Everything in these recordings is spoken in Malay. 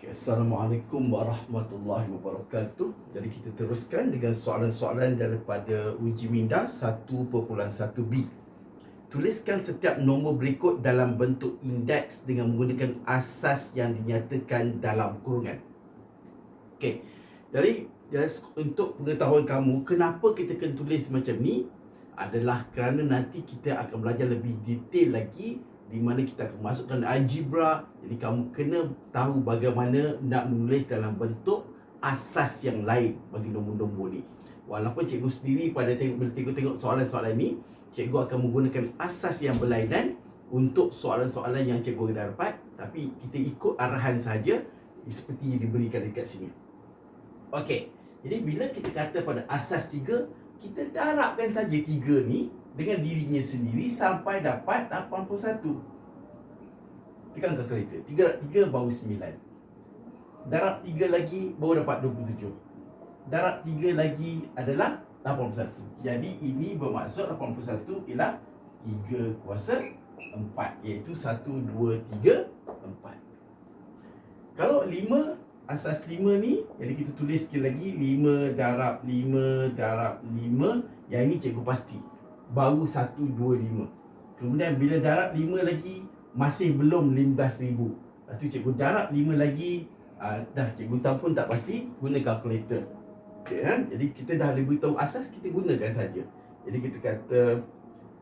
Okay, Assalamualaikum warahmatullahi wabarakatuh. Jadi kita teruskan dengan soalan-soalan daripada uji minda 1.1b. Tuliskan setiap nombor berikut dalam bentuk indeks dengan menggunakan asas yang dinyatakan dalam kurungan. Okey. Jadi untuk pengetahuan kamu kenapa kita kena tulis macam ni adalah kerana nanti kita akan belajar lebih detail lagi di mana kita akan masukkan algebra jadi kamu kena tahu bagaimana nak menulis dalam bentuk asas yang lain bagi nombor-nombor ni. Walaupun cikgu sendiri pada tengok bila cikgu tengok soalan-soalan ni cikgu akan menggunakan asas yang berlainan untuk soalan-soalan yang cikgu dah dapat tapi kita ikut arahan saja seperti yang diberikan dekat sini. Okey. Jadi bila kita kata pada asas tiga kita darabkan saja tiga ni dengan dirinya sendiri sampai dapat 81. Tekan kalkulator. 3 3 baru 9. Darab 3 lagi baru dapat 27. Darab 3 lagi adalah 81. Jadi ini bermaksud 81 ialah 3 kuasa 4 iaitu 1 2 3 4. Kalau 5 asas 5 ni jadi kita tulis sekali lagi 5 darab 5 darab 5 yang ini cikgu pasti baru 125. Kemudian bila darab 5 lagi masih belum 15000. Lepas tu cikgu darab 5 lagi uh, dah cikgu tahu pun tak pasti guna kalkulator. Okay, kan? Jadi kita dah lebih tahu asas kita gunakan saja. Jadi kita kata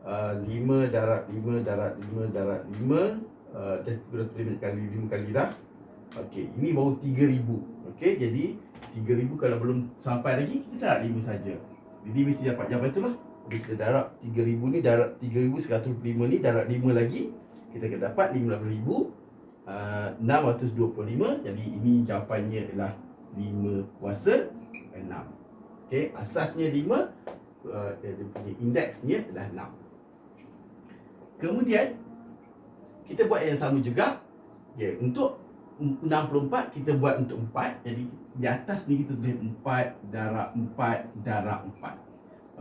uh, 5 darab 5 darab 5 darab 5 uh, dah sudah tulis kali 5 kali dah. Okey, ini baru 3000. Okey, jadi 3000 kalau belum sampai lagi kita darab 5 saja. Jadi mesti dapat jawapan itulah kita darab 3000 ni darab 3105 ni darab 5 lagi kita akan dapat 15000 uh, 625 jadi ini jawapannya ialah 5 kuasa 6 okey asasnya 5 uh, indeksnya adalah 6 kemudian kita buat yang sama juga. Ya untuk 64 kita buat untuk 4 jadi di atas ni kita tulis 4 darab 4 darab 4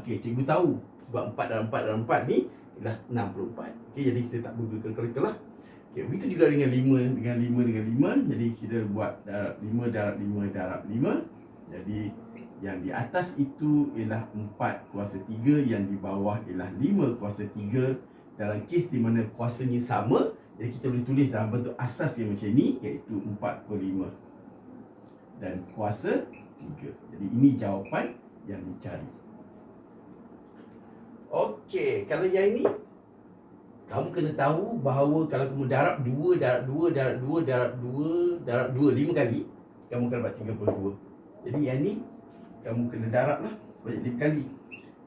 Okey, cikgu tahu sebab 4 dalam 4 dalam 4 ni ialah 64. Okey, jadi kita tak perlu kalkulator lah. Okey, begitu juga dengan 5 dengan 5 dengan 5. Jadi kita buat darab 5 darab 5 darab 5. Jadi yang di atas itu ialah 4 kuasa 3 yang di bawah ialah 5 kuasa 3 dalam kes di mana kuasanya sama jadi kita boleh tulis dalam bentuk asas yang macam ni iaitu 4 per 5 dan kuasa 3 jadi ini jawapan yang dicari Okey, kalau yang ini kamu kena tahu bahawa kalau kamu darab 2 darab 2 darab 2 darab 2 darab 2 5 kali kamu akan dapat 32. Jadi yang ni kamu kena darab lah sebanyak 5 kali.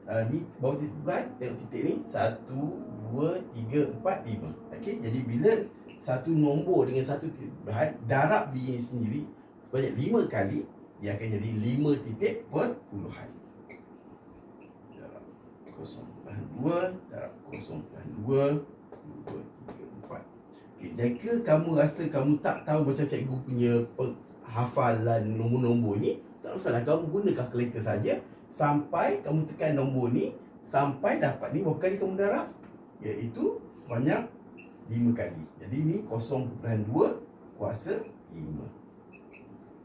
Uh, ni bawah titik berat tengok titik ni 1 2 3 4 5. Okey, jadi bila satu nombor dengan satu titik berat darab diri sendiri sebanyak 5 kali dia akan jadi 5 titik per puluhan. Darab kosong. Dua darab kosong. Dua dua tiga empat. Okay, jika kamu rasa kamu tak tahu macam cikgu punya hafalan nombor-nombor ni tak masalah kamu guna kalkulator saja sampai kamu tekan nombor ni sampai dapat ni berapa kali kamu darab? Iaitu sebanyak lima kali. Jadi ni kosong dua kuasa lima.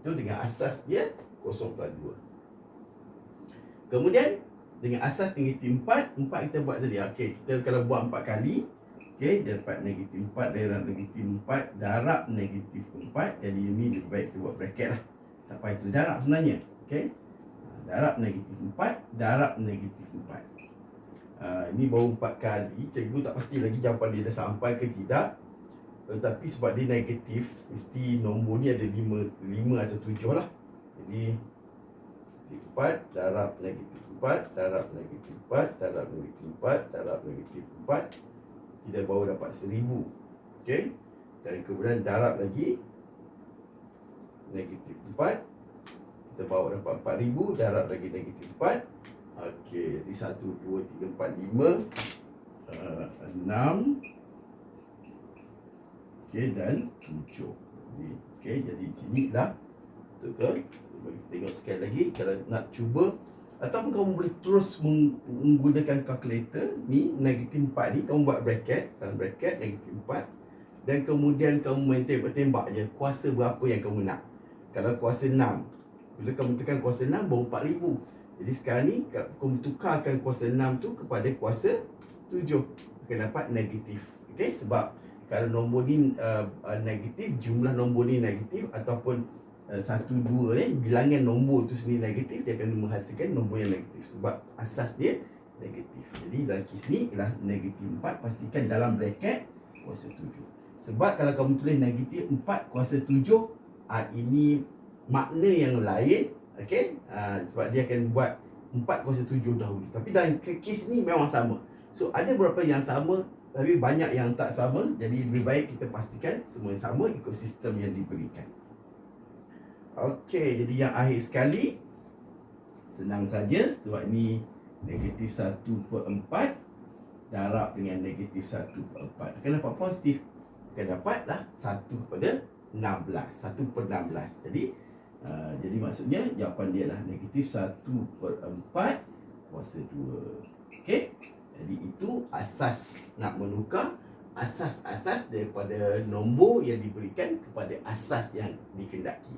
Itu dengan asas dia kosong dua. Kemudian dengan asas negatif 4 4 kita buat tadi. Okey kita kalau buat 4 kali okey dapat negatif 4 darab negatif 4 darab negatif 4 jadi ini lebih baik kita buat bracket lah. Tak payah itu darab sebenarnya okey? Darab negatif 4 darab negatif 4 uh, ini baru 4 kali. Cikgu tak pasti lagi jawapan dia dah sampai ke tidak. Tetapi sebab dia negatif mesti nombor ni ada 5 5 atau 7 lah. Jadi 4 darab negatif 4 darab negatif 4 darab negatif 4 darab negatif 4 kita baru dapat 1000 okey? Dan kemudian darab lagi negatif 4 kita bawa dapat 4000 darab lagi negatif 4 okey jadi 1 2 3 4 5 uh, 6 okey dan 7 okey jadi sini dah betul ke. Bagi tengok sekali lagi kalau nak cuba ataupun kamu boleh terus menggunakan kalkulator ni negatif 4 ni kamu buat bracket dalam bracket negatif 4 dan kemudian kamu main tembak-tembak je kuasa berapa yang kamu nak. Kalau kuasa 6, bila kamu tekan kuasa 6 baru 4000. Jadi sekarang ni kamu tukarkan kuasa 6 tu kepada kuasa 7 akan dapat negatif. Okey sebab kalau nombor ni uh, uh, negatif jumlah nombor ni negatif ataupun satu dua ni bilangan nombor tu sendiri negatif dia akan menghasilkan nombor yang negatif sebab asas dia negatif. Jadi dalam kes ni ialah negatif 4 pastikan dalam bracket kuasa 7. Sebab kalau kamu tulis negatif 4 kuasa 7 uh, ini makna yang lain okey? Uh, sebab dia akan buat 4 kuasa 7 dahulu. Tapi dalam kes ni memang sama. So ada beberapa yang sama tapi banyak yang tak sama. Jadi lebih baik kita pastikan semua sama ikut sistem yang diberikan okey jadi yang akhir sekali senang saja sebab ni negatif 1 per 4 darab dengan negatif 1 per 4 akan dapat positif akan dapatlah 1 kepada 16 1 per 16 jadi uh, jadi maksudnya jawapan dia adalah negatif 1 per 4 kuasa 2 okey? Jadi itu asas nak menukar asas-asas daripada nombor yang diberikan kepada asas yang dikendaki